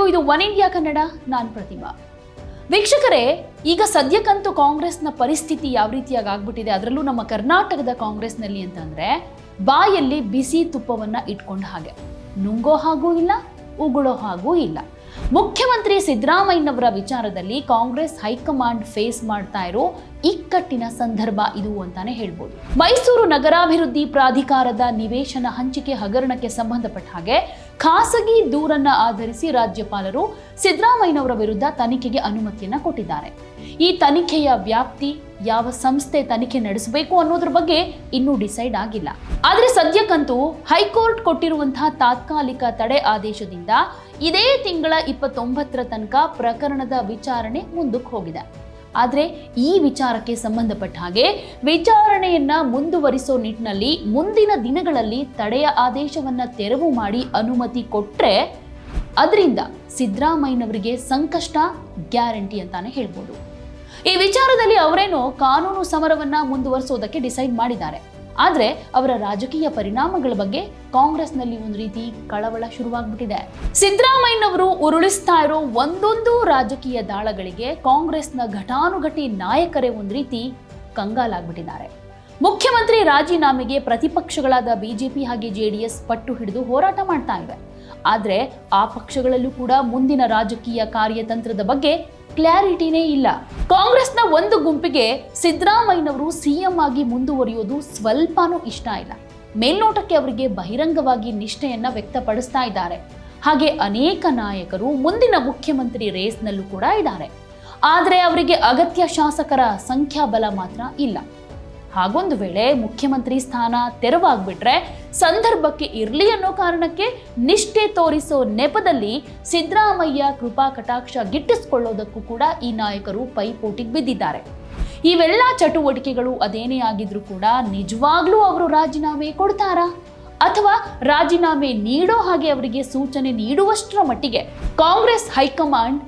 ಎಲ್ರಿಗೂ ಇದು one India Kannada, ನಾನು ಪ್ರತಿಮಾ. ವೀಕ್ಷಕರೇ, ಈಗ ಸದ್ಯಕ್ಕಂತೂ ಕಾಂಗ್ರೆಸ್ನ ಪರಿಸ್ಥಿತಿ ಯಾವ ರೀತಿಯಾಗಿ ಆಗ್ಬಿಟ್ಟಿದೆ, ಅದರಲ್ಲೂ ನಮ್ಮ ಕರ್ನಾಟಕದ ಕಾಂಗ್ರೆಸ್ನಲ್ಲಿ ಅಂತಂದ್ರೆ, ಬಾಯಲ್ಲಿ ಬಿಸಿ ತುಪ್ಪವನ್ನ ಇಟ್ಕೊಂಡ ಹಾಗೆ. ನುಂಗೋ ಹಾಗೂ ಇಲ್ಲ, ಉಗುಳೋ ಹಾಗೂ ಇಲ್ಲ. ಮುಖ್ಯಮಂತ್ರಿ ಸಿದ್ದರಾಮಯ್ಯನವರ ವಿಚಾರದಲ್ಲಿ ಕಾಂಗ್ರೆಸ್ ಹೈಕಮಾಂಡ್ ಫೇಸ್ ಮಾಡ್ತಾ ಇರೋ ಇಕ್ಕಟ್ಟಿನ ಸಂದರ್ಭ ಇದು ಅಂತಾನೆ ಹೇಳ್ಬೋದು. ಮೈಸೂರು ನಗರಾಭಿವೃದ್ಧಿ ಪ್ರಾಧಿಕಾರದ ನಿವೇಶನ ಹಂಚಿಕೆ ಹಗರಣಕ್ಕೆ ಸಂಬಂಧಪಟ್ಟ ಹಾಗೆ ಖಾಸಗಿ ದೂರನ್ನ ಆಧರಿಸಿ ರಾಜ್ಯಪಾಲರು ಸಿದ್ದರಾಮಯ್ಯನವರ ವಿರುದ್ಧ ತನಿಖೆಗೆ ಅನುಮತಿಯನ್ನ ಕೊಟ್ಟಿದ್ದಾರೆ. ಈ ತನಿಖೆಯ ವ್ಯಾಪ್ತಿ ಯಾವ ಸಂಸ್ಥೆ ತನಿಖೆ ನಡೆಸಬೇಕು ಅನ್ನೋದ್ರ ಬಗ್ಗೆ ಇನ್ನೂ ಡಿಸೈಡ್ ಆಗಿಲ್ಲ. ಆದ್ರೆ ಸದ್ಯಕ್ಕಂತೂ ಹೈಕೋರ್ಟ್ ಕೊಟ್ಟಿರುವಂತಹ ತಾತ್ಕಾಲಿಕ ತಡೆ ಆದೇಶದಿಂದ ಇದೇ ತಿಂಗಳ ಇಪ್ಪತ್ತೊಂಬತ್ತರ ತನಕ ಪ್ರಕರಣದ ವಿಚಾರಣೆ ಮುಂದಕ್ಕೆ ಹೋಗಿದೆ. ಆದರೆ ಈ ವಿಚಾರಕ್ಕೆ ಸಂಬಂಧಪಟ್ಟ ಹಾಗೆ ವಿಚಾರಣೆಯನ್ನ ಮುಂದುವರಿಸೋ ನಿಟ್ಟಿನಲ್ಲಿ ಮುಂದಿನ ದಿನಗಳಲ್ಲಿ ತಡೆಯ ಆದೇಶವನ್ನ ತೆರವು ಮಾಡಿ ಅನುಮತಿ ಕೊಟ್ಟರೆ ಅದರಿಂದ ಸಿದ್ದರಾಮಯ್ಯನವರಿಗೆ ಸಂಕಷ್ಟ ಗ್ಯಾರಂಟಿ ಅಂತಾನೆ ಹೇಳ್ಬೋದು. ಈ ವಿಚಾರದಲ್ಲಿ ಅವರೇನೋ ಕಾನೂನು ಸಮರವನ್ನ ಮುಂದುವರಿಸೋದಕ್ಕೆ ಡಿಸೈಡ್ ಮಾಡಿದ್ದಾರೆ. ಆದ್ರೆ ಅವರ ರಾಜಕೀಯ ಪರಿಣಾಮಗಳ ಬಗ್ಗೆ ಕಾಂಗ್ರೆಸ್ನಲ್ಲಿ ಒಂದು ರೀತಿ ಕಳವಳ ಶುರುವಾಗ್ಬಿಟ್ಟಿದೆ. ಸಿದ್ದರಾಮಯ್ಯನವರು ಉರುಳಿಸ್ತಾ ಇರೋ ಒಂದೊಂದು ರಾಜಕೀಯ ದಾಳಗಳಿಗೆ ಕಾಂಗ್ರೆಸ್ನ ಘಟಾನುಘಟಿ ನಾಯಕರೇ ಒಂದು ರೀತಿ ಕಂಗಾಲಾಗ್ಬಿಟ್ಟಿದ್ದಾರೆ. ಮುಖ್ಯಮಂತ್ರಿ ರಾಜೀನಾಮೆಗೆ ಪ್ರತಿಪಕ್ಷಗಳಾದ ಬಿಜೆಪಿ ಹಾಗೆ ಜೆಡಿಎಸ್ ಪಟ್ಟು ಹಿಡಿದು ಹೋರಾಟ ಮಾಡ್ತಾ ಇವೆ. ಆದರೆ ಆ ಪಕ್ಷಗಳಲ್ಲೂ ಕೂಡ ಮುಂದಿನ ರಾಜಕೀಯ ಕಾರ್ಯತಂತ್ರದ ಬಗ್ಗೆ ಕ್ಲಾರಿಟಿನೇ ಇಲ್ಲ. ಕಾಂಗ್ರೆಸ್ನ ಒಂದು ಗುಂಪಿಗೆ ಸಿದ್ದರಾಮಯ್ಯನವರು ಸಿಎಂ ಆಗಿ ಮುಂದುವರಿಯೋದು ಸ್ವಲ್ಪನೂ ಇಷ್ಟ ಇಲ್ಲ. ಮೇಲ್ನೋಟಕ್ಕೆ ಅವರಿಗೆ ಬಹಿರಂಗವಾಗಿ ನಿಷ್ಠೆಯನ್ನ ವ್ಯಕ್ತಪಡಿಸ್ತಾ ಇದ್ದಾರೆ. ಹಾಗೆ ಅನೇಕ ನಾಯಕರು ಮುಂದಿನ ಮುಖ್ಯಮಂತ್ರಿ ರೇಸ್ನಲ್ಲೂ ಕೂಡ ಇದ್ದಾರೆ. ಆದರೆ ಅವರಿಗೆ ಅಗತ್ಯ ಶಾಸಕರ ಸಂಖ್ಯಾಬಲ ಮಾತ್ರ ಇಲ್ಲ. ಹಾಗೊಂದು ವೇಳೆ ಮುಖ್ಯಮಂತ್ರಿ ಸ್ಥಾನ ತೆರವಾಗ್ಬಿಟ್ರೆ ಸಂದರ್ಭಕ್ಕೆ ಇರಲಿ ಅನ್ನೋ ಕಾರಣಕ್ಕೆ ನಿಷ್ಠೆ ತೋರಿಸೋ ನೆಪದಲ್ಲಿ ಸಿದ್ದರಾಮಯ್ಯ ಕೃಪಾ ಕಟಾಕ್ಷ ಗಿಟ್ಟಿಸ್ಕೊಳ್ಳೋದಕ್ಕೂ ಕೂಡ ಈ ನಾಯಕರು ಪೈಪೋಟಿಗೆ ಬಿದ್ದಿದ್ದಾರೆ. ಇವೆಲ್ಲ ಚಟುವಟಿಕೆಗಳು ಅದೇನೇ ಆಗಿದ್ರೂ ಕೂಡ ನಿಜವಾಗ್ಲೂ ಅವರು ರಾಜೀನಾಮೆ ಕೊಡ್ತಾರಾ? ಅಥವಾ ರಾಜೀನಾಮೆ ನೀಡೋ ಹಾಗೆ ಅವರಿಗೆ ಸೂಚನೆ ನೀಡುವಷ್ಟರ ಮಟ್ಟಿಗೆ Congress high command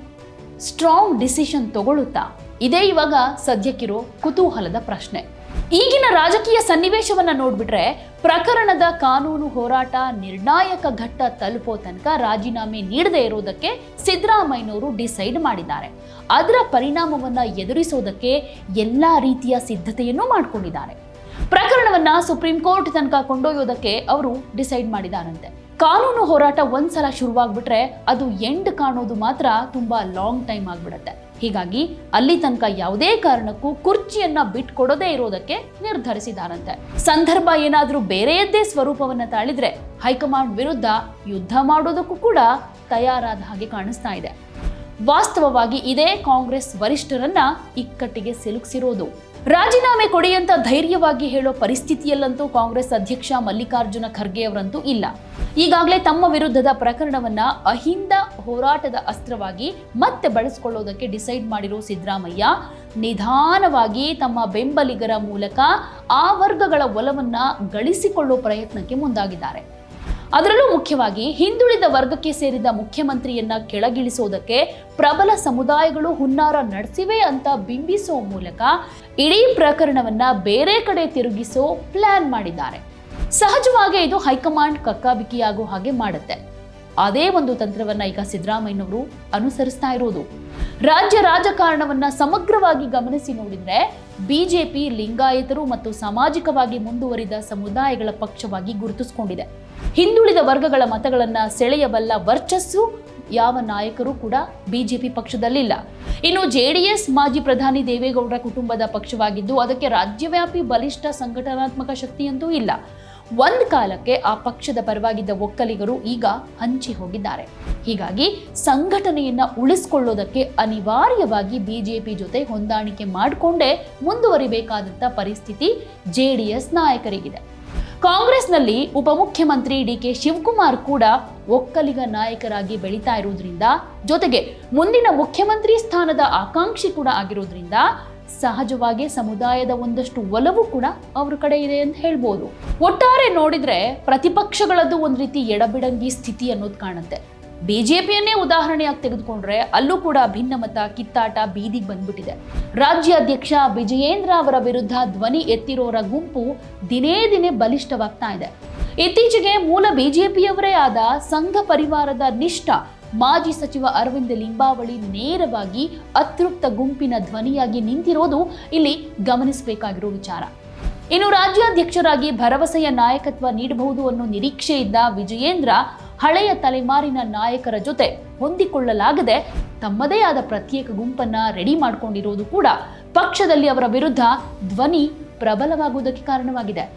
strong decision ತಗೊಳ್ಳುತ್ತಾ? ಇದೇ ಇವಾಗ ಸದ್ಯಕ್ಕಿರೋ ಕುತೂಹಲದ ಪ್ರಶ್ನೆ. ಈಗಿನ ರಾಜಕೀಯ ಸನ್ನಿವೇಶವನ್ನ ನೋಡ್ಬಿಟ್ರೆ ಪ್ರಕರಣದ ಕಾನೂನು ಹೋರಾಟ, ನಿರ್ಣಾಯಕ ಘಟ್ಟ ತಲುಪೋ ತನಕ ರಾಜೀನಾಮೆ ನೀಡದೇ ಇರೋದಕ್ಕೆ ಸಿದ್ದರಾಮಯ್ಯನವರು ಡಿಸೈಡ್ ಮಾಡಿದ್ದಾರೆ. ಅದರ ಪರಿಣಾಮವನ್ನ ಎದುರಿಸೋದಕ್ಕೆ ಎಲ್ಲ ರೀತಿಯ ಸಿದ್ಧತೆಯನ್ನು ಮಾಡಿಕೊಂಡಿದ್ದಾರೆ. ಪ್ರಕರಣವನ್ನ ಸುಪ್ರೀಂ ಕೋರ್ಟ್ ತನಕ ಕೊಂಡೊಯ್ಯೋದಕ್ಕೆ ಅವರು ಡಿಸೈಡ್ ಮಾಡಿದಾರಂತೆ. ಕಾನೂನು ಹೋರಾಟ ಒಂದ್ಸಲ ಶುರುವಾಗ್ಬಿಟ್ರೆ ಅದು ಎಂಡ್ ಕಾಣೋದು ಮಾತ್ರ ತುಂಬಾ ಲಾಂಗ್ ಟೈಮ್ ಆಗ್ಬಿಡುತ್ತೆ. ಹೀಗಾಗಿ ಅಲ್ಲಿ ತನಕ ಯಾವುದೇ ಕಾರಣಕ್ಕೂ ಕುರ್ಚಿಯನ್ನ ಬಿಟ್ಕೊಡದೇ ಇರೋದಕ್ಕೆ ನಿರ್ಧರಿಸಿದಾರಂತೆ. ಸಂದರ್ಭ ಏನಾದರೂ ಬೇರೆಯದ್ದೇ ಸ್ವರೂಪವನ್ನ ತಾಳಿದ್ರೆ ಹೈಕಮಾಂಡ್ ವಿರುದ್ಧ ಯುದ್ಧ ಮಾಡೋದಕ್ಕೂ ಕೂಡ ತಯಾರಾದ ಹಾಗೆ ಕಾಣಿಸ್ತಾ ಇದೆ. ವಾಸ್ತವವಾಗಿ ಇದೇ ಕಾಂಗ್ರೆಸ್ ವರಿಷ್ಠರನ್ನ ಇಕ್ಕಟ್ಟಿಗೆ ಸಿಲುಕಿಸಿರೋದು. ರಾಜೀನಾಮೆ ಕೊಡಿ ಅಂತ ಧೈರ್ಯವಾಗಿ ಹೇಳೋ ಪರಿಸ್ಥಿತಿಯಲ್ಲಂತೂ ಕಾಂಗ್ರೆಸ್ ಅಧ್ಯಕ್ಷ ಮಲ್ಲಿಕಾರ್ಜುನ ಖರ್ಗೆ ಅವರಂತೂ ಇಲ್ಲ. ಈಗಾಗಲೇ ತಮ್ಮ ವಿರುದ್ಧದ ಪ್ರಕರಣವನ್ನ ಅಹಿಂದ ಹೋರಾಟದ ಅಸ್ತ್ರವಾಗಿ ಮತ್ತೆ ಬಳಸಿಕೊಳ್ಳೋದಕ್ಕೆ ಡಿಸೈಡ್ ಮಾಡಿರೋ ಸಿದ್ದರಾಮಯ್ಯ, ನಿಧಾನವಾಗಿ ತಮ್ಮ ಬೆಂಬಲಿಗರ ಮೂಲಕ ಆ ವರ್ಗಗಳ ಒಲವನ್ನ ಗಳಿಸಿಕೊಳ್ಳೋ ಪ್ರಯತ್ನಕ್ಕೆ ಮುಂದಾಗಿದ್ದಾರೆ. ಅದರಲ್ಲೂ ಮುಖ್ಯವಾಗಿ ಹಿಂದುಳಿದ ವರ್ಗಕ್ಕೆ ಸೇರಿದ ಮುಖ್ಯಮಂತ್ರಿಯನ್ನ ಕೆಳಗಿಳಿಸೋದಕ್ಕೆ ಪ್ರಬಲ ಸಮುದಾಯಗಳು ಹುನ್ನಾರ ನಡೆಸಿವೆ ಅಂತ ಬಿಂಬಿಸುವ ಮೂಲಕ ಇಡೀ ಪ್ರಕರಣವನ್ನ ಬೇರೆ ಕಡೆ ತಿರುಗಿಸೋ ಪ್ಲಾನ್ ಮಾಡಿದ್ದಾರೆ. ಸಹಜವಾಗಿ ಇದು ಹೈಕಮಾಂಡ್ ಕಕ್ಕಾಬಿಕ್ಕಿಯಾಗೋ ಹಾಗೆ ಮಾಡುತ್ತೆ. ಅದೇ ಒಂದು ತಂತ್ರವನ್ನ ಈಗ ಸಿದ್ದರಾಮಯ್ಯನವರು ಅನುಸರಿಸ್ತಾ ಇರೋದು. ರಾಜ್ಯ ರಾಜಕಾರಣವನ್ನ ಸಮಗ್ರವಾಗಿ ಗಮನಿಸಿ ನೋಡಿದ್ರೆ ಬಿಜೆಪಿ ಲಿಂಗಾಯತರು ಮತ್ತು ಸಾಮಾಜಿಕವಾಗಿ ಮುಂದುವರಿದ ಸಮುದಾಯಗಳ ಪಕ್ಷವಾಗಿ ಗುರುತಿಸಿಕೊಂಡಿದೆ. ಹಿಂದುಳಿದ ವರ್ಗಗಳ ಮತಗಳನ್ನ ಸೆಳೆಯಬಲ್ಲ ವರ್ಚಸ್ಸು, ಯಾವ ನಾಯಕರು ಕೂಡ ಬಿಜೆಪಿ ಪಕ್ಷದಲ್ಲಿಲ್ಲ. ಇನ್ನು ಜೆಡಿಎಸ್ ಮಾಜಿ ಪ್ರಧಾನಿ ದೇವೇಗೌಡರ ಕುಟುಂಬದ ಪಕ್ಷವಾಗಿದ್ದು, ಅದಕ್ಕೆ ರಾಜ್ಯವ್ಯಾಪಿ ಬಲಿಷ್ಠ ಸಂಘಟನಾತ್ಮಕ ಶಕ್ತಿಯಂತೂ ಇಲ್ಲ. ಒಂದ್ ಕಾಲಕ್ಕೆ ಆ ಪಕ್ಷದ ಪರವಾಗಿದ್ದ ಒಕ್ಕಲಿಗರು ಈಗ ಹಂಚಿ ಹೋಗಿದ್ದಾರೆ. ಹೀಗಾಗಿ ಸಂಘಟನೆಯನ್ನ ಉಳಿಸ್ಕೊಳ್ಳೋದಕ್ಕೆ ಅನಿವಾರ್ಯವಾಗಿ ಬಿಜೆಪಿ ಜೊತೆ ಹೊಂದಾಣಿಕೆ ಮಾಡಿಕೊಂಡೇ ಮುಂದುವರಿಬೇಕಾದಂಥ ಪರಿಸ್ಥಿತಿ ಜೆಡಿಎಸ್ ನಾಯಕರಿಗಿದೆ. ಕಾಂಗ್ರೆಸ್ನಲ್ಲಿ ಉಪಮುಖ್ಯಮಂತ್ರಿ ಡಿ ಕೆ ಶಿವಕುಮಾರ್ ಕೂಡ ಒಕ್ಕಲಿಗ ನಾಯಕರಾಗಿ ಬೆಳೀತಾ ಇರುವುದರಿಂದ ಜೊತೆಗೆ ಮುಂದಿನ ಮುಖ್ಯಮಂತ್ರಿ ಸ್ಥಾನದ ಆಕಾಂಕ್ಷಿ ಕೂಡ ಆಗಿರೋದ್ರಿಂದ ಸಹಜವಾಗಿ ಸಮುದಾಯದ ಒಂದಷ್ಟು ಒಲವು ಕೂಡ ಅವ್ರ ಕಡೆ ಇದೆ ಅಂತ ಹೇಳ್ಬೋದು. ಒಟ್ಟಾರೆ ನೋಡಿದ್ರೆ ಪ್ರತಿಪಕ್ಷಗಳದ್ದು ಒಂದು ರೀತಿ ಎಡಬಿಡಂಗಿ ಸ್ಥಿತಿ ಅನ್ನೋದು ಕಾಣುತ್ತೆ. ಬಿ ಜೆ ಪಿಯನ್ನೇ ಉದಾಹರಣೆಯಾಗಿ ತೆಗೆದುಕೊಂಡ್ರೆ ಅಲ್ಲೂ ಕೂಡ ಭಿನ್ನಮತ, ಕಿತ್ತಾಟ, ಬೀದಿಗೆ ಬಂದ್ಬಿಟ್ಟಿದೆ. ರಾಜ್ಯಾಧ್ಯಕ್ಷ ವಿಜಯೇಂದ್ರ ಅವರ ವಿರುದ್ಧ ಧ್ವನಿ ಎತ್ತಿರೋರ ಗುಂಪು ದಿನೇ ದಿನೇ ಬಲಿಷ್ಠವಾಗ್ತಾ ಇದೆ. ಇತ್ತೀಚೆಗೆ ಮೂಲ ಬಿಜೆಪಿಯವರೇ ಆದ ಸಂಘ ಪರಿವಾರದ ನಿಷ್ಠ ಮಾಜಿ ಸಚಿವ ಅರವಿಂದ ಲಿಂಬಾವಳಿ ನೇರವಾಗಿ ಅತೃಪ್ತ ಗುಂಪಿನ ಧ್ವನಿಯಾಗಿ ನಿಂತಿರೋದು ಇಲ್ಲಿ ಗಮನಿಸಬೇಕಾಗಿರೋ ವಿಚಾರ. ಇನ್ನು ರಾಜ್ಯಾಧ್ಯಕ್ಷರಾಗಿ ಭರವಸೆಯ ನಾಯಕತ್ವ ನೀಡಬಹುದು ಅನ್ನೋ ನಿರೀಕ್ಷೆಯಿದ್ದ ವಿಜಯೇಂದ್ರ ಹಳೆಯ ತಲೆಮಾರಿನ ನಾಯಕರ ಜೊತೆ ಹೊಂದಿಕೊಳ್ಳಲಾಗದೆ ತಮ್ಮದೇ ಆದ ಪ್ರತ್ಯೇಕ ಗುಂಪನ್ನ ರೆಡಿ ಮಾಡಿಕೊಂಡಿರೋದು ಕೂಡ ಪಕ್ಷದಲ್ಲಿ ಅವರ ವಿರುದ್ಧ ಧ್ವನಿ ಪ್ರಬಲವಾಗುವುದಕ್ಕೆ ಕಾರಣವಾಗಿದೆ.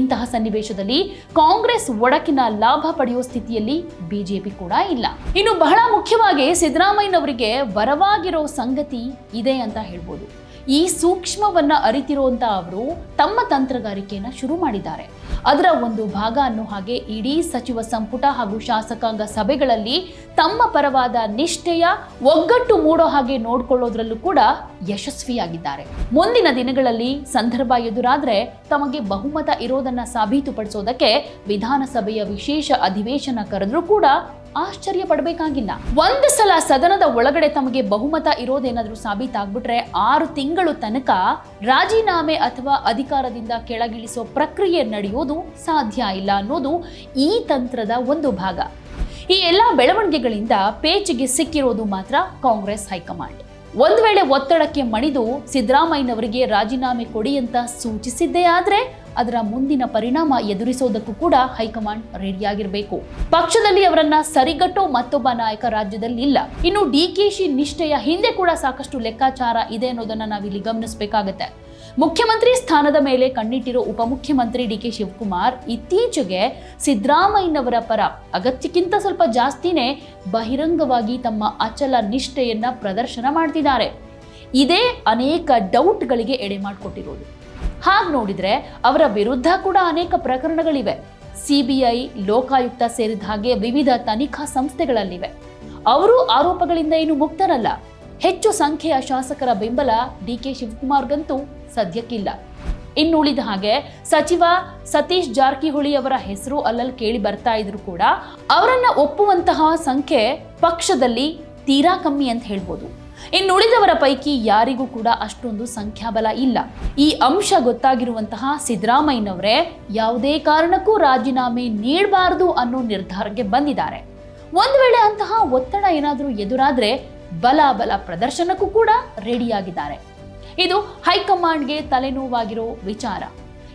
ಇಂತಹ ಸನ್ನಿವೇಶದಲ್ಲಿ ಕಾಂಗ್ರೆಸ್ ಒಡಕಿನ ಲಾಭ ಪಡೆಯುವ ಸ್ಥಿತಿಯಲ್ಲಿ ಬಿಜೆಪಿ ಕೂಡ ಇಲ್ಲ. ಇನ್ನು ಬಹಳ ಮುಖ್ಯವಾಗಿ ಸಿದ್ದರಾಮಯ್ಯನವರಿಗೆ ವರವಾಗಿರೋ ಸಂಗತಿ ಇದೆ ಅಂತ ಹೇಳ್ಬೋದು. ಈ ಸೂಕ್ಷ್ಮವನ್ನ ಅರಿತಿರುವಂತ ಅವರು ತಮ್ಮ ತಂತ್ರಗಾರಿಕೆಯನ್ನ ಶುರು ಮಾಡಿದ್ದಾರೆ. ಅದರ ಒಂದು ಭಾಗ ಅನ್ನೋ ಹಾಗೆ ಇಡೀ ಸಚಿವ ಸಂಪುಟ ಹಾಗೂ ಶಾಸಕಾಂಗ ಸಭೆಗಳಲ್ಲಿ ತಮ್ಮ ಪರವಾದ ನಿಷ್ಠೆಯ ಒಗ್ಗಟ್ಟು ಮೂಡೋ ಹಾಗೆ ನೋಡ್ಕೊಳ್ಳೋದ್ರಲ್ಲೂ ಕೂಡ ಯಶಸ್ವಿಯಾಗಿದ್ದಾರೆ. ಮುಂದಿನ ದಿನಗಳಲ್ಲಿ ಸಂದರ್ಭ ಎದುರಾದ್ರೆ ತಮಗೆ ಬಹುಮತ ಇರೋದನ್ನ ಸಾಬೀತುಪಡಿಸೋದಕ್ಕೆ ವಿಧಾನಸಭೆಯ ವಿಶೇಷ ಅಧಿವೇಶನ ಕರೆದ್ರೂ ಕೂಡ ಆಶ್ಚರ್ಯ ಪಡಬೇಕಾಗಿಲ್ಲ. ಒಂದು ಸಲ ಸದನದ ಒಳಗಡೆ ತಮಗೆ ಬಹುಮತ ಇರೋದೇನಾದ್ರೂ ಸಾಬೀತಾಗ್ಬಿಟ್ರೆ ಆರು ತಿಂಗಳು ತನಕ ರಾಜೀನಾಮೆ ಅಥವಾ ಅಧಿಕಾರದಿಂದ ಕೆಳಗಿಳಿಸೋ ಪ್ರಕ್ರಿಯೆ ನಡೆಯೋದು ಸಾಧ್ಯ ಇಲ್ಲ ಅನ್ನೋದು ಈ ತಂತ್ರದ ಒಂದು ಭಾಗ. ಈ ಎಲ್ಲ ಬೆಳವಣಿಗೆಗಳಿಂದ ಪೇಚಿಗೆ ಸಿಕ್ಕಿರೋದು ಮಾತ್ರ ಕಾಂಗ್ರೆಸ್ ಹೈಕಮಾಂಡ್. ಒಂದು ವೇಳೆ ಒತ್ತಡಕ್ಕೆ ಮಣಿದು ಸಿದ್ದರಾಮಯ್ಯನವರಿಗೆ ರಾಜೀನಾಮೆ ಕೊಡಿ ಅಂತ ಸೂಚಿಸಿದ್ದೇ ಆದ್ರೆ ಅದರ ಮುಂದಿನ ಪರಿಣಾಮ ಎದುರಿಸೋದಕ್ಕೂ ಕೂಡ ಹೈಕಮಾಂಡ್ ರೆಡಿಯಾಗಿರಬೇಕು. ಪಕ್ಷದಲ್ಲಿ ಅವರನ್ನ ಸರಿಗಟ್ಟೋ ಮತ್ತೊಬ್ಬ ನಾಯಕ ರಾಜ್ಯದಲ್ಲಿ ಇಲ್ಲ. ಇನ್ನು ಡಿಕೆಶಿ ನಿಷ್ಠೆಯ ಹಿಂದೆ ಕೂಡ ಸಾಕಷ್ಟು ಲೆಕ್ಕಾಚಾರ ಇದೆ ಅನ್ನೋದನ್ನ ನಾವಿಲ್ಲಿ ಗಮನಿಸಬೇಕಾಗತ್ತೆ. ಮುಖ್ಯಮಂತ್ರಿ ಸ್ಥಾನದ ಮೇಲೆ ಕಣ್ಣಿಟ್ಟಿರೋ ಉಪಮುಖ್ಯಮಂತ್ರಿ ಡಿ ಕೆ ಶಿವಕುಮಾರ್ ಇತ್ತೀಚೆಗೆ ಸಿದ್ದರಾಮಯ್ಯನವರ ಪರ ಅಗತ್ಯಕ್ಕಿಂತ ಸ್ವಲ್ಪ ಜಾಸ್ತಿನೇ ಬಹಿರಂಗವಾಗಿ ತಮ್ಮ ಅಚಲ ನಿಷ್ಠೆಯನ್ನ ಪ್ರದರ್ಶನ ಮಾಡ್ತಿದ್ದಾರೆ. ಇದೇ ಅನೇಕ ಡೌಟ್ಗಳಿಗೆ ಎಡೆ ಮಾಡಿಕೊಟ್ಟಿರೋದು. ಹಾಗೆ ನೋಡಿದ್ರೆ ಅವರ ವಿರುದ್ಧ ಕೂಡ ಅನೇಕ ಪ್ರಕರಣಗಳಿವೆ. ಸಿಬಿಐ, ಲೋಕಾಯುಕ್ತ ಸೇರಿದ ಹಾಗೆ ವಿವಿಧ ತನಿಖಾ ಸಂಸ್ಥೆಗಳಲ್ಲಿವೆ. ಅವರು ಆರೋಪಗಳಿಂದ ಏನು ಮುಕ್ತರಲ್ಲ. ಹೆಚ್ಚು ಸಂಖ್ಯೆಯ ಶಾಸಕರ ಬೆಂಬಲ ಡಿ ಕೆ ಶಿವಕುಮಾರ್ಗಂತೂ ಸದ್ಯಕ್ಕಿಲ್ಲ. ಇನ್ನುಳಿದ ಹಾಗೆ ಸಚಿವ ಸತೀಶ್ ಜಾರಕಿಹೊಳಿ ಅವರ ಹೆಸರು ಅಲ್ಲಲ್ಲಿ ಕೇಳಿ ಬರ್ತಾ ಇದ್ರು ಕೂಡ ಅವರನ್ನ ಒಪ್ಪುವಂತಹ ಸಂಖ್ಯೆ ಪಕ್ಷದಲ್ಲಿ ತೀರಾ ಕಮ್ಮಿ ಅಂತ ಹೇಳ್ಬೋದು. ಇನ್ನುಳಿದವರ ಪೈಕಿ ಯಾರಿಗೂ ಕೂಡ ಅಷ್ಟೊಂದು ಸಂಖ್ಯಾಬಲ ಇಲ್ಲ. ಈ ಅಂಶ ಗೊತ್ತಾಗಿರುವಂತಹ ಸಿದ್ದರಾಮಯ್ಯನವರೇ ಯಾವುದೇ ಕಾರಣಕ್ಕೂ ರಾಜೀನಾಮೆ ನೀಡಬಾರದು ಅನ್ನೋ ನಿರ್ಧಾರಕ್ಕೆ ಬಂದಿದ್ದಾರೆ. ಒಂದು ವೇಳೆ ಅಂತಹ ಒತ್ತಡ ಏನಾದರೂ ಎದುರಾದ್ರೆ ಬಲ ಬಲ ಪ್ರದರ್ಶನಕ್ಕೂ ಕೂಡ ರೆಡಿಯಾಗಿದ್ದಾರೆ. ಇದು ಹೈಕಮಾಂಡ್ಗೆ ತಲೆನೋವಾಗಿರೋ ವಿಚಾರ.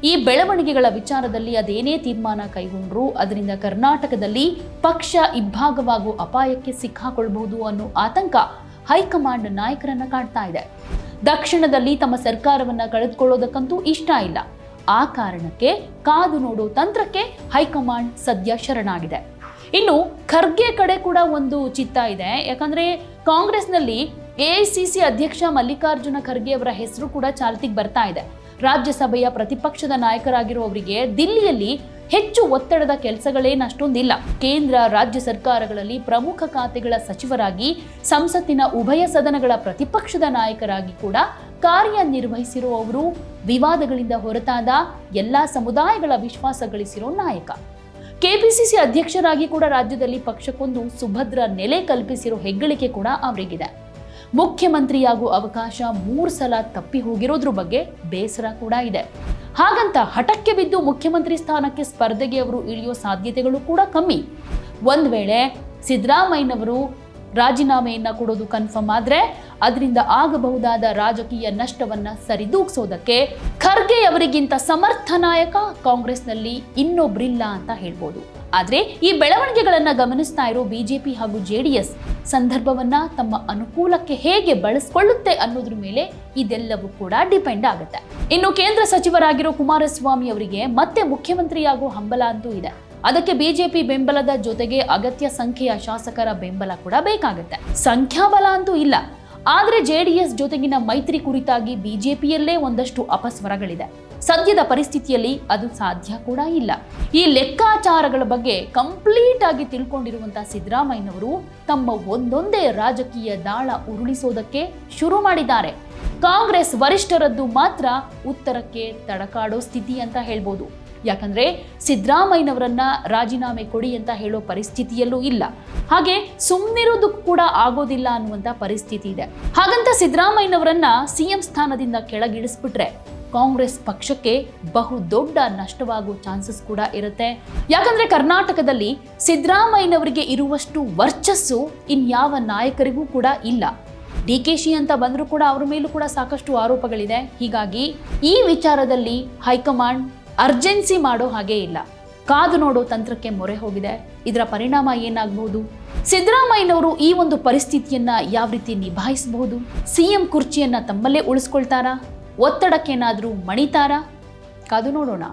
ಈ ಬೆಳವಣಿಗೆಗಳ ವಿಚಾರದಲ್ಲಿ ಅದೇನೇ ತೀರ್ಮಾನ ಕೈಗೊಂಡ್ರೂ ಅದರಿಂದ ಕರ್ನಾಟಕದಲ್ಲಿ ಪಕ್ಷ ಇಬ್ಬಾಗವಾಗುವ ಅಪಾಯಕ್ಕೆ ಸಿಕ್ಕಾಕೊಳ್ಬಹುದು ಅನ್ನೋ ಆತಂಕ ಹೈಕಮಾಂಡ್ ನಾಯಕರನ್ನ ಕಾಣ್ತಾ ಇದೆ. ದಕ್ಷಿಣದಲ್ಲಿ ತಮ್ಮ ಸರ್ಕಾರವನ್ನ ಕಳೆದುಕೊಳ್ಳೋದಕ್ಕಂತೂ ಇಷ್ಟ ಇಲ್ಲ. ಆ ಕಾರಣಕ್ಕೆ ಕಾದು ನೋಡೋ ತಂತ್ರಕ್ಕೆ ಹೈಕಮಾಂಡ್ ಸದ್ಯ ಶರಣಾಗಿದೆ. ಇನ್ನು ಖರ್ಗೆ ಕಡೆ ಕೂಡ ಒಂದು ಚಿತ್ತ ಇದೆ. ಯಾಕಂದ್ರೆ ಕಾಂಗ್ರೆಸ್ನಲ್ಲಿ ಎಐಸಿಸಿ ಅಧ್ಯಕ್ಷ ಮಲ್ಲಿಕಾರ್ಜುನ ಖರ್ಗೆ ಅವರ ಹೆಸರು ಕೂಡ ಚಾಲ್ತಿಗೆ ಬರ್ತಾ ಇದೆ. ರಾಜ್ಯಸಭೆಯ ಪ್ರತಿಪಕ್ಷದ ನಾಯಕರಾಗಿರುವವರಿಗೆ ದಿಲ್ಲಿಯಲ್ಲಿ ಹೆಚ್ಚು ಒತ್ತಡದ ಕೆಲಸಗಳೇನು ಅಷ್ಟೊಂದಿಲ್ಲ. ಕೇಂದ್ರ, ರಾಜ್ಯ ಸರ್ಕಾರಗಳಲ್ಲಿ ಪ್ರಮುಖ ಖಾತೆಗಳ ಸಚಿವರಾಗಿ, ಸಂಸತ್ತಿನ ಉಭಯ ಸದನಗಳ ಪ್ರತಿಪಕ್ಷದ ನಾಯಕರಾಗಿ ಕೂಡ ಕಾರ್ಯನಿರ್ವಹಿಸಿರುವವರು ವಿವಾದಗಳಿಂದ ಹೊರತಾದ ಎಲ್ಲ ಸಮುದಾಯಗಳ ವಿಶ್ವಾಸ ಗಳಿಸಿರೋ ನಾಯಕ. ಕೆಪಿಸಿಸಿ ಅಧ್ಯಕ್ಷರಾಗಿ ಕೂಡ ರಾಜ್ಯದಲ್ಲಿ ಪಕ್ಷಕ್ಕೊಂದು ಸುಭದ್ರ ನೆಲೆ ಕಲ್ಪಿಸಿರೋ ಹೆಗ್ಗಳಿಕೆ ಕೂಡ ಅವರಿಗಿದೆ. ಮುಖ್ಯಮಂತ್ರಿಯಾಗುವ ಅವಕಾಶ ಮೂರು ಸಲ ತಪ್ಪಿ ಹೋಗಿರೋದ್ರ ಬಗ್ಗೆ ಬೇಸರ ಕೂಡ ಇದೆ. ಹಾಗಂತ ಹಠಕ್ಕೆ ಬಿದ್ದು ಮುಖ್ಯಮಂತ್ರಿ ಸ್ಥಾನಕ್ಕೆ ಸ್ಪರ್ಧೆಗೆ ಅವರು ಇಳಿಯೋ ಸಾಧ್ಯತೆಗಳು ಕೂಡ ಕಮ್ಮಿ. ಒಂದು ವೇಳೆ ಸಿದ್ದರಾಮಯ್ಯನವರು ರಾಜೀನಾಮೆಯನ್ನ ಕೊಡೋದು ಕನ್ಫರ್ಮ್ ಆದ್ರೆ ಅದರಿಂದ ಆಗಬಹುದಾದ ರಾಜಕೀಯ ನಷ್ಟವನ್ನ ಸರಿದೂಗಿಸೋದಕ್ಕೆ ಖರ್ಗೆ ಅವರಿಗಿಂತ ಸಮರ್ಥ ನಾಯಕ ಕಾಂಗ್ರೆಸ್ನಲ್ಲಿ ಇನ್ನೊಬ್ರಿಲ್ಲ ಅಂತ ಹೇಳ್ಬೋದು. ಆದ್ರೆ ಈ ಬೆಳವಣಿಗೆಗಳನ್ನು ಗಮನಿಸ್ತಾ ಇರೋ ಬಿಜೆಪಿ ಹಾಗೂ ಜೆಡಿಎಸ್ ಸಂದರ್ಭವನ್ನ ತಮ್ಮ ಅನುಕೂಲಕ್ಕೆ ಹೇಗೆ ಬಳಸ್ಕೊಳ್ಳುತ್ತೆ ಅನ್ನೋದ್ರ ಮೇಲೆ ಇದೆಲ್ಲವೂ ಕೂಡ ಡಿಪೆಂಡ್ ಆಗುತ್ತೆ. ಇನ್ನು ಕೇಂದ್ರ ಸಚಿವರಾಗಿರೋ ಕುಮಾರಸ್ವಾಮಿ ಅವರಿಗೆ ಮತ್ತೆ ಮುಖ್ಯಮಂತ್ರಿಯಾಗೋ ಹಂಬಲ ಅಂತೂ ಇದೆ. ಅದಕ್ಕೆ ಬಿಜೆಪಿ ಬೆಂಬಲದ ಜೊತೆಗೆ ಅಗತ್ಯ ಸಂಖ್ಯೆಯ ಶಾಸಕರ ಬೆಂಬಲ ಕೂಡ ಬೇಕಾಗುತ್ತೆ. ಸಂಖ್ಯಾಬಲ ಅಂತೂ ಇಲ್ಲ. ಆದ್ರೆ ಜೆಡಿಎಸ್ ಜೊತೆಗಿನ ಮೈತ್ರಿ ಕುರಿತಾಗಿ ಬಿಜೆಪಿಯಲ್ಲೇ ಒಂದಷ್ಟು ಅಪಸ್ವರಗಳಿದೆ. ಸದ್ಯದ ಪರಿಸ್ಥಿತಿಯಲ್ಲಿ ಅದು ಸಾಧ್ಯ ಕೂಡ ಇಲ್ಲ. ಈ ಲೆಕ್ಕಾಚಾರಗಳ ಬಗ್ಗೆ ಕಂಪ್ಲೀಟ್ ಆಗಿ ತಿಳ್ಕೊಂಡಿರುವಂತಹ ಸಿದ್ದರಾಮಯ್ಯನವರು ತಮ್ಮ ಒಂದೊಂದೇ ರಾಜಕೀಯ ದಾಳ ಉರುಳಿಸೋದಕ್ಕೆ ಶುರು ಮಾಡಿದ್ದಾರೆ. ಕಾಂಗ್ರೆಸ್ ವರಿಷ್ಠರದ್ದು ಮಾತ್ರ ಉತ್ತರಕ್ಕೆ ತಡಕಾಡೋ ಸ್ಥಿತಿ ಅಂತ ಹೇಳ್ಬೋದು. ಯಾಕಂದ್ರೆ ಸಿದ್ದರಾಮಯ್ಯನವರನ್ನ ರಾಜೀನಾಮೆ ಕೊಡಿ ಅಂತ ಹೇಳೋ ಪರಿಸ್ಥಿತಿಯಲ್ಲೂ ಇಲ್ಲ. ಹಾಗೆ ಸುಮ್ಮನಿರೋದಕ್ಕೂ ಕೂಡ ಆಗೋದಿಲ್ಲ ಅನ್ನುವಂಥ ಪರಿಸ್ಥಿತಿ ಇದೆ. ಹಾಗಂತ ಸಿದ್ದರಾಮಯ್ಯನವರನ್ನ ಸಿಎಂ ಸ್ಥಾನದಿಂದ ಕೆಳಗಿಳಿಸ್ಬಿಟ್ರೆ ಕಾಂಗ್ರೆಸ್ ಪಕ್ಷಕ್ಕೆ ಬಹು ದೊಡ್ಡ ನಷ್ಟವಾಗುವ ಚಾನ್ಸಸ್ ಕೂಡ ಇರುತ್ತೆ. ಯಾಕಂದ್ರೆ ಕರ್ನಾಟಕದಲ್ಲಿ ಸಿದ್ದರಾಮಯ್ಯನವರಿಗೆ ಇರುವಷ್ಟು ವರ್ಚಸ್ಸು ಇನ್ಯಾವ ನಾಯಕರಿಗೂ ಕೂಡ ಇಲ್ಲ. ಡಿ ಕೆ ಶಿ ಅಂತ ಬಂದರೂ ಕೂಡ ಅವ್ರ ಮೇಲೂ ಕೂಡ ಸಾಕಷ್ಟು ಆರೋಪಗಳಿದೆ. ಹೀಗಾಗಿ ಈ ವಿಚಾರದಲ್ಲಿ ಹೈಕಮಾಂಡ್ ಅರ್ಜೆನ್ಸಿ ಮಾಡೋ ಹಾಗೆ ಇಲ್ಲ. ಕಾದು ನೋಡೋ ತಂತ್ರಕ್ಕೆ ಮೊರೆ ಹೋಗಿದೆ. ಇದರ ಪರಿಣಾಮ ಏನಾಗಬಹುದು? ಸಿದ್ದರಾಮಯ್ಯನವರು ಈ ಒಂದು ಪರಿಸ್ಥಿತಿಯನ್ನ ಯಾವ ರೀತಿ ನಿಭಾಯಿಸಬಹುದು? ಸಿಎಂ ಕುರ್ಚಿಯನ್ನ ತಮ್ಮಲ್ಲೇ ಉಳಿಸ್ಕೊಳ್ತಾರಾ? ಒತ್ತಡಕ್ಕೇನಾದರೂ ಮಣಿತಾರಾ? ಕಾದು ನೋಡೋಣ.